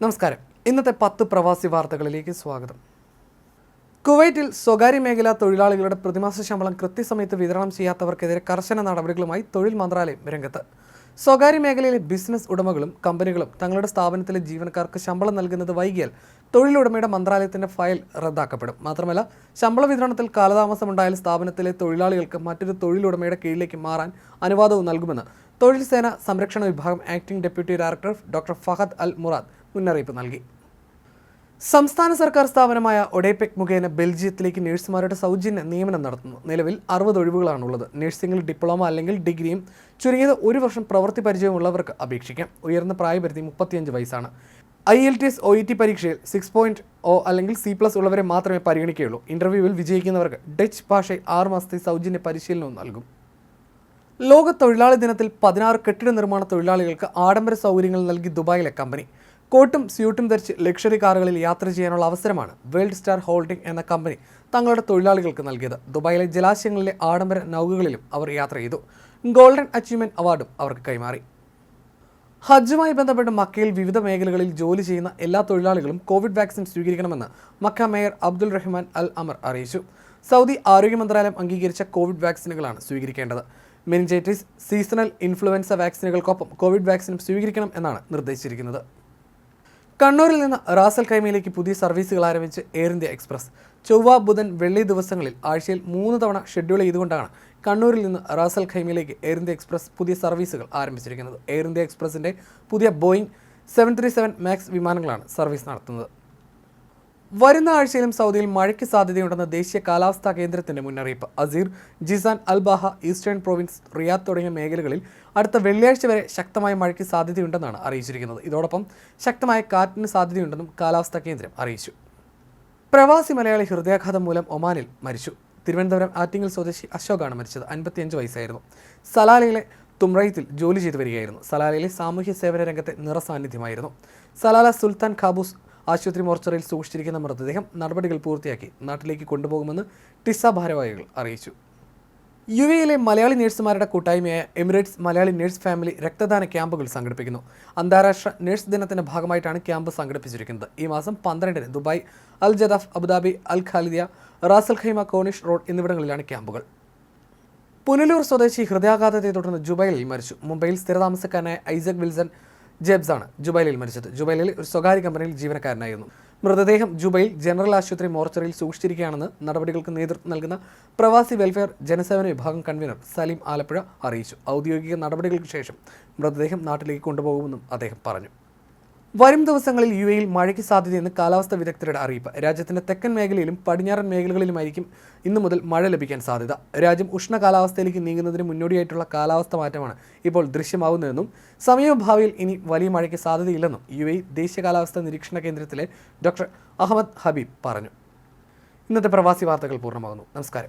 നമസ്കാരം. ഇന്നത്തെ പത്ത് പ്രവാസി വാർത്തകളിലേക്ക് സ്വാഗതം. കുവൈറ്റിൽ സ്വകാര്യ മേഖലാ തൊഴിലാളികളുടെ പ്രതിമാസ ശമ്പളം കൃത്യസമയത്ത് വിതരണം ചെയ്യാത്തവർക്കെതിരെ കർശന നടപടികളുമായി തൊഴിൽ മന്ത്രാലയം രംഗത്ത്. സ്വകാര്യ മേഖലയിലെ ബിസിനസ് ഉടമകളും കമ്പനികളും തങ്ങളുടെ സ്ഥാപനത്തിലെ ജീവനക്കാർക്ക് ശമ്പളം നൽകുന്നത് വൈകിയാൽ തൊഴിലുടമയുടെ മന്ത്രാലയത്തിന്റെ ഫയൽ റദ്ദാക്കപ്പെടും. മാത്രമല്ല ശമ്പള വിതരണത്തിൽ കാലതാമസമുണ്ടായാൽ സ്ഥാപനത്തിലെ തൊഴിലാളികൾക്ക് മറ്റൊരു തൊഴിലുടമയുടെ കീഴിലേക്ക് മാറാൻ അനുവാദവും നൽകുമെന്ന് തൊഴിൽ സേന സംരക്ഷണ വിഭാഗം acting deputy director doctor Fahad al Murad മുന്നറിയിപ്പ് നൽകി. സംസ്ഥാന സർക്കാർ സ്ഥാപനമായ ഒഡേപെക് മുഖേന ബെൽജിയത്തിലേക്ക് നഴ്സുമാരുടെ സൗജന്യ നിയമനം നടത്തുന്നു. നിലവിൽ അറുപത് ഒഴിവുകളാണുള്ളത്. നഴ്സിംഗിൽ ഡിപ്ലോമ അല്ലെങ്കിൽ ഡിഗ്രിയും ചുരുങ്ങിയത് ഒരു വർഷം പ്രവൃത്തി പരിചയമുള്ളവർക്ക് അപേക്ഷിക്കാം. ഉയർന്ന പ്രായപരിധി മുപ്പത്തിയഞ്ച് വയസ്സാണ്. I L T S O E T പരീക്ഷയിൽ സിക്സ് പോയിന്റ് ഒ അല്ലെങ്കിൽ സി പ്ലസ് ഉള്ളവരെ മാത്രമേ പരിഗണിക്കുകയുള്ളൂ. ഇന്റർവ്യൂവിൽ വിജയിക്കുന്നവർക്ക് ഡച്ച് ഭാഷയിൽ ആറ് മാസത്തെ സൗജന്യ പരിശീലനവും നൽകും. ലോക തൊഴിലാളി ദിനത്തിൽ പതിനാറ് കെട്ടിട നിർമ്മാണ തൊഴിലാളികൾക്ക് ആഡംബര സൗകര്യങ്ങൾ നൽകി ദുബായിലെ കമ്പനി. കോട്ടും സ്യൂട്ടും ധരിച്ച് ലക്ഷറി കാറുകളിൽ യാത്ര ചെയ്യാനുള്ള അവസരമാണ് വേൾഡ് സ്റ്റാർ ഹോൾഡിംഗ് എന്ന കമ്പനി തങ്ങളുടെ തൊഴിലാളികൾക്ക് നൽകിയത്. ദുബായിലെ ജലാശയങ്ങളിലെ ആഡംബര നൗകകളിലും അവർ യാത്ര ചെയ്തു. ഗോൾഡൻ അച്ചീവ്മെന്റ് അവാർഡും അവർക്ക് കൈമാറി. ഹജ്ജുമായി ബന്ധപ്പെട്ട് മക്കയിൽ വിവിധ മേഖലകളിൽ ജോലി ചെയ്യുന്ന എല്ലാ തൊഴിലാളികളും കോവിഡ് വാക്സിൻ സ്വീകരിക്കണമെന്ന് Mecca mayor Abdul Rahman al Amar അറിയിച്ചു. സൗദി ആരോഗ്യ മന്ത്രാലയം അംഗീകരിച്ച കോവിഡ് വാക്സിനുകളാണ് സ്വീകരിക്കേണ്ടത്. മെനിഞ്ചൈറ്റിസ് സീസണൽ ഇൻഫ്ലുവൻസ വാക്സിനുകൾക്കൊപ്പം കോവിഡ് വാക്സിനും സ്വീകരിക്കണം എന്നാണ് നിർദ്ദേശിച്ചിരിക്കുന്നത്. കണ്ണൂരിൽ നിന്ന് റാസൽ ഖൈമയിലേക്ക് പുതിയ സർവീസുകൾ ആരംഭിച്ച് എയർ ഇന്ത്യ എക്സ്പ്രസ്. ചൊവ്വ ബുധൻ വെള്ളി ദിവസങ്ങളിൽ ആഴ്ചയിൽ മൂന്ന് തവണ ഷെഡ്യൂൾ ചെയ്തുകൊണ്ടാണ് കണ്ണൂരിൽ നിന്ന് റാസൽ ഖൈമയിലേക്ക് എയർ ഇന്ത്യ എക്സ്പ്രസ് പുതിയ സർവീസുകൾ ആരംഭിച്ചിരിക്കുന്നത്. എയർ ഇന്ത്യ എക്സ്പ്രസിന്റെ പുതിയ Boeing seven three seven Max വിമാനങ്ങളാണ് സർവീസ് നടത്തുന്നത്. വരുന്ന ആഴ്ചയിലും സൗദിയിൽ മഴയ്ക്ക് സാധ്യതയുണ്ടെന്ന് ദേശീയ കാലാവസ്ഥാ കേന്ദ്രത്തിന്റെ മുന്നറിയിപ്പ്. Asir Jizan Al Baha Eastern Province Riyadh തുടങ്ങിയ മേഖലകളിൽ അടുത്ത വെള്ളിയാഴ്ച വരെ ശക്തമായ മഴയ്ക്ക് സാധ്യതയുണ്ടെന്നാണ് അറിയിച്ചിരിക്കുന്നത്. ഇതോടൊപ്പം ശക്തമായ കാറ്റിന് സാധ്യതയുണ്ടെന്നും കാലാവസ്ഥാ കേന്ദ്രം അറിയിച്ചു. പ്രവാസി മലയാളി ഹൃദയാഘാതം മൂലം ഒമാനിൽ മരിച്ചു. തിരുവനന്തപുരം ആറ്റിങ്ങൽ സ്വദേശി അശോകാണ് മരിച്ചത്. അൻപത്തിയഞ്ച് വയസ്സായിരുന്നു. സലാലയിലെ തുമ്രയത്തിൽ ജോലി ചെയ്തു വരികയായിരുന്നു. സലാലയിലെ സാമൂഹ്യ സേവന രംഗത്തെ നിറസാന്നിധ്യമായിരുന്നു. സലാല സുൽത്താൻ ഖാബൂസ് ആശുപത്രി മോർച്ചറിയിൽ സൂക്ഷിച്ചിരിക്കുന്ന മൃതദേഹം നടപടികൾ പൂർത്തിയാക്കി നാട്ടിലേക്ക് കൊണ്ടുപോകുമെന്ന് ടിസ ഭാരവാഹികൾ അറിയിച്ചു. യു എയിലെ മലയാളി നഴ്സുമാരുടെ കൂട്ടായ്മയായ എമിറേറ്റ്സ് മലയാളി നഴ്സ് ഫാമിലി രക്തദാന ക്യാമ്പുകൾ സംഘടിപ്പിക്കുന്നു. അന്താരാഷ്ട്ര നഴ്സ് ദിനത്തിന്റെ ഭാഗമായിട്ടാണ് ക്യാമ്പ് സംഘടിപ്പിച്ചിരിക്കുന്നത്. ഈ മാസം പന്ത്രണ്ടിന് Dubai Al Jaddaf Abu Dhabi Al Khalidiya Ras al Khaimah Corniche road എന്നിവിടങ്ങളിലാണ് ക്യാമ്പുകൾ. പുനലൂർ സ്വദേശി ഹൃദയാഘാതത്തെ തുടർന്ന് ജുബൈലിൽ മരിച്ചു. മുംബൈയിൽ സ്ഥിരതാമസക്കാരനായ ഐസക് വിൽസൺ ജെബ്സാണ് ജുബൈലിൽ മരിച്ചത്. ജുബൈലിൽ ഒരു സ്വകാര്യ കമ്പനിയിൽ ജീവനക്കാരനായിരുന്നു. മൃതദേഹം ജുബൈൽ ജനറൽ ആശുപത്രി മോർച്ചറിയിൽ സൂക്ഷിച്ചിരിക്കുകയാണെന്ന് നടപടികൾക്ക് നേതൃത്വം നൽകുന്ന പ്രവാസി വെൽഫെയർ ജനസേവന വിഭാഗം കൺവീനർ സലീം ആലപ്പുഴ അറിയിച്ചു. ഔദ്യോഗിക നടപടികൾക്ക് ശേഷം മൃതദേഹം നാട്ടിലേക്ക് കൊണ്ടുപോകുമെന്നും അദ്ദേഹം പറഞ്ഞു. വരും ദിവസങ്ങളിൽ യു എയിൽ മഴയ്ക്ക് സാധ്യതയെന്ന് കാലാവസ്ഥാ വിദഗ്ധരുടെ അറിയിപ്പ്. രാജ്യത്തിന്റെ തെക്കൻ മേഖലയിലും പടിഞ്ഞാറൻ മേഖലകളിലുമായിരിക്കും ഇന്നു മുതൽ മഴ ലഭിക്കാൻ സാധ്യത. രാജ്യം ഉഷ്ണ കാലാവസ്ഥയിലേക്ക് നീങ്ങുന്നതിന് മുന്നോടിയായിട്ടുള്ള കാലാവസ്ഥ മാറ്റമാണ് ഇപ്പോൾ ദൃശ്യമാവുന്നതെന്നും സമീപഭാവിയിൽ ഇനി വലിയ മഴയ്ക്ക് സാധ്യതയില്ലെന്നും യു എ ദേശീയ കാലാവസ്ഥാ നിരീക്ഷണ കേന്ദ്രത്തിലെ ഡോക്ടർ അഹമ്മദ് ഹബീബ് പറഞ്ഞു. ഇന്നത്തെ പ്രവാസി വാർത്തകൾ പൂർണമാകുന്നു. നമസ്കാരം.